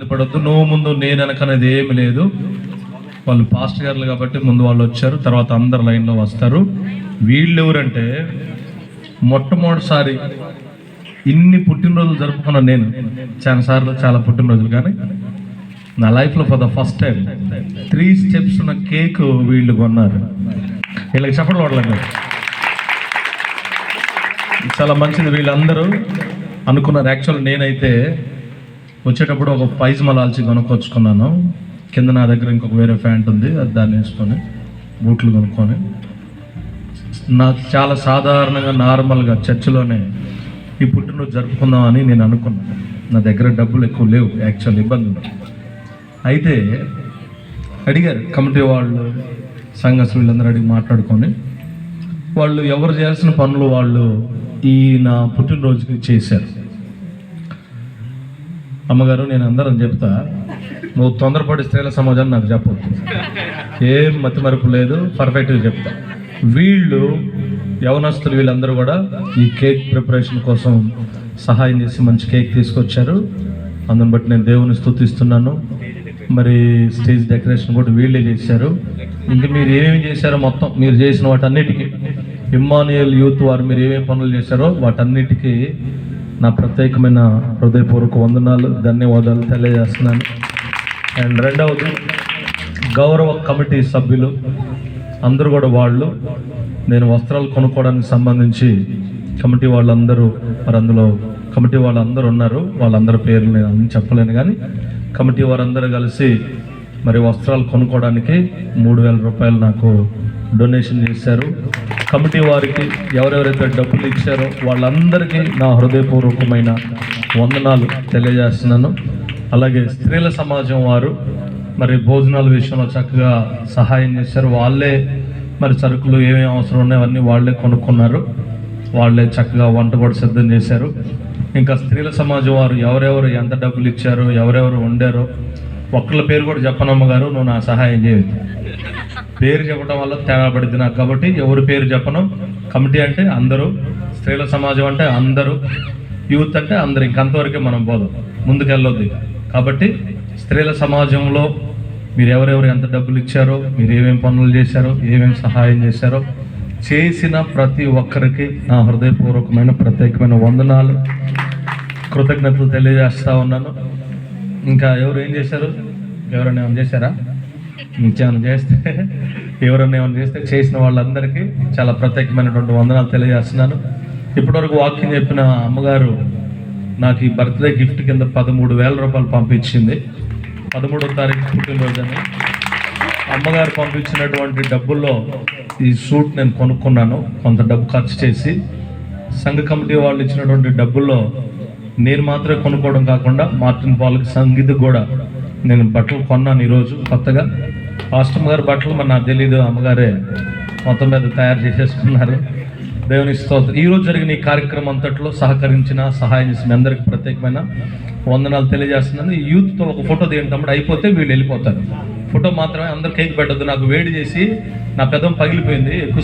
పడొద్దు. నువ్వు ముందు నేను వెనకనేది ఏమి లేదు. వాళ్ళు పాస్ట్ గారులు కాబట్టి ముందు వాళ్ళు వచ్చారు తర్వాత అందరు లైన్లో వస్తారు. వీళ్ళు ఎవరంటే మొట్టమొదటిసారి ఇన్ని పుట్టినరోజులు జరుపుకున్నాను నేను. చాలా సార్లు చాలా పుట్టినరోజులు కానీ నా లైఫ్లో for the first time three steps ఉన్న కేక్ వీళ్ళు కొన్నారు. వీళ్ళకి చెప్పడం వాడలేదు చాలా మంచిది వీళ్ళందరూ అనుకున్నారు. యాక్చువల్ నేనైతే వచ్చేటప్పుడు ఒక పైజమా లాల్చి కొనుక్కొచ్చుకున్నాను. కింద నా దగ్గర ఇంకొక వేరే ప్యాంట్ ఉంది అది దాన్ని వేసుకొని బూట్లు కొనుక్కొని. నాకు చాలా సాధారణంగా నార్మల్గా చర్చిలోనే ఈ పుట్టినరోజు జరుపుకుందామని నేను అనుకున్నాను నా దగ్గర డబ్బులు ఎక్కువ లేవు యాక్చువల్ ఇబ్బంది అయితే అడిగారు కమిటీ వాళ్ళు సంఘస్ వీళ్ళందరూ అడిగి మాట్లాడుకొని వాళ్ళు ఎవరు చేయాల్సిన పనులు వాళ్ళు ఈ నా పుట్టినరోజుకి చేశారు. అమ్మగారు నేను అందరం చెప్తా నువ్వు తొందరపడి స్త్రీల సమాజాన్ని నాకు చెప్పవచ్చు ఏం మతిమరుపు లేదు పర్ఫెక్ట్గా చెప్తా. వీళ్ళు యవనస్తులు వీళ్ళందరూ కూడా ఈ కేక్ ప్రిపరేషన్ కోసం సహాయం చేసి మంచి కేక్ తీసుకొచ్చారు. అందుని బట్టి నేను దేవుని స్థుతిస్తున్నాను. మరి స్టేజ్ డెకరేషన్ కూడా వీళ్ళే చేశారు. ఇంకా మీరు ఏమేమి చేశారో మొత్తం మీరు చేసిన వాటన్నిటికీ ఇమ్మానుయల్ యూత్ వారు మీరు ఏమేమి పనులు చేశారో వాటన్నిటికీ నా ప్రత్యేకమైన హృదయపూర్వక వందనాలు ధన్యవాదాలు తెలియజేస్తున్నాను. అండ్ రెండవది గౌరవ కమిటీ సభ్యులు అందరూ కూడా వాళ్ళు నేను వస్త్రాలు కొనుక్కోవడానికి సంబంధించి కమిటీ వాళ్ళందరూ మరి అందులో కమిటీ వాళ్ళందరూ ఉన్నారు. వాళ్ళందరి పేర్లు నేను చెప్పలేను కానీ కమిటీ వారందరూ కలిసి మరి వస్త్రాలు కొనుక్కోవడానికి మూడు వేల రూపాయలు నాకు డొనేషన్ చేశారు. కమిటీ వారికి ఎవరెవరైతే డబ్బులు ఇచ్చారో వాళ్ళందరికీ నా హృదయపూర్వకమైన వందనాలు తెలియజేస్తున్నాను. అలాగే స్త్రీల సమాజం వారు మరి భోజనాల విషయంలో చక్కగా సహాయం చేశారు. వాళ్ళే మరి సరుకులు ఏమేమి అవసరం ఉన్నాయో వాళ్ళే కొనుక్కున్నారు. వాళ్ళే చక్కగా వంట కూడా సిద్ధం చేశారు. ఇంకా స్త్రీల సమాజం వారు ఎవరెవరు ఎంత డబ్బులు ఇచ్చారో ఎవరెవరు వండారో ఒక్కళ్ళ పేరు కూడా చెప్పనమ్మ గారు నువ్వు నా సహాయం చేయదు పేరు చెప్పడం వల్ల తేడా నాకు. కాబట్టి ఎవరి పేరు చెప్పను. కమిటీ అంటే అందరూ స్త్రీల సమాజం అంటే అందరూ యూత్ అంటే అందరు. ఇంకంతవరకే మనం పోదాం. ముందుకెళ్ళొద్దు కాబట్టి స్త్రీల సమాజంలో మీరు ఎవరెవరు ఎంత డబ్బులు ఇచ్చారో మీరు ఏమేమి పనులు చేశారో ఏమేమి సహాయం చేశారో చేసిన ప్రతి ఒక్కరికి నా హృదయపూర్వకమైన ప్రత్యేకమైన వందనాలు. కృతజ్ఞతలు తెలియజేస్తా ఉన్నాను. ఇంకా ఎవరు ఏం చేశారు? ఎవరైనా ఏమైనా చేశారా? ఇంకేమైనా చేస్తే ఎవరైనా ఏమైనా చేస్తే చేసిన వాళ్ళందరికీ చాలా ప్రత్యేకమైనటువంటి వందనాలు తెలియజేస్తున్నాను. ఇప్పటివరకు వాక్యం చెప్పిన అమ్మగారు నాకు ఈ బర్త్డే గిఫ్ట్ కింద పదమూడు వేల రూపాయలు పంపించింది. పదమూడో తారీఖు పుట్టినరోజని అమ్మగారు పంపించినటువంటి డబ్బుల్లో ఈ సూట్ నేను కొనుక్కున్నాను. కొంత డబ్బు ఖర్చు చేసి సంఘ కమిటీ వాళ్ళు ఇచ్చినటువంటి డబ్బుల్లో నేను మాత్రమే కొనుక్కోవడం కాకుండా మార్టిన్ పాల్కి సంగీత్ కూడా నేను బట్టలు కొన్నాను ఈరోజు కొత్తగా. పాస్టమ్ గారి బట్టలు మరి నాకు తెలియదు అమ్మగారే మొత్తం మీద తయారు చేసేసుకున్నారు. దేవుని స్తోత్రం. ఈరోజు జరిగిన ఈ కార్యక్రమం అంతట్లో సహకరించిన సహాయం చేసిన అందరికి ప్రత్యేకమైన వందనాలు తెలియజేస్తున్నాను. యూత్తో ఒక ఫోటో తీయండి తమ్ముడు. అయిపోతే వీళ్ళు వెళ్ళిపోతారు. ఫోటో మాత్రమే అందరు కేక్ పెట్టద్దు. నాకు వేడి చేసి నా పెదం పగిలిపోయింది. ఎక్కువ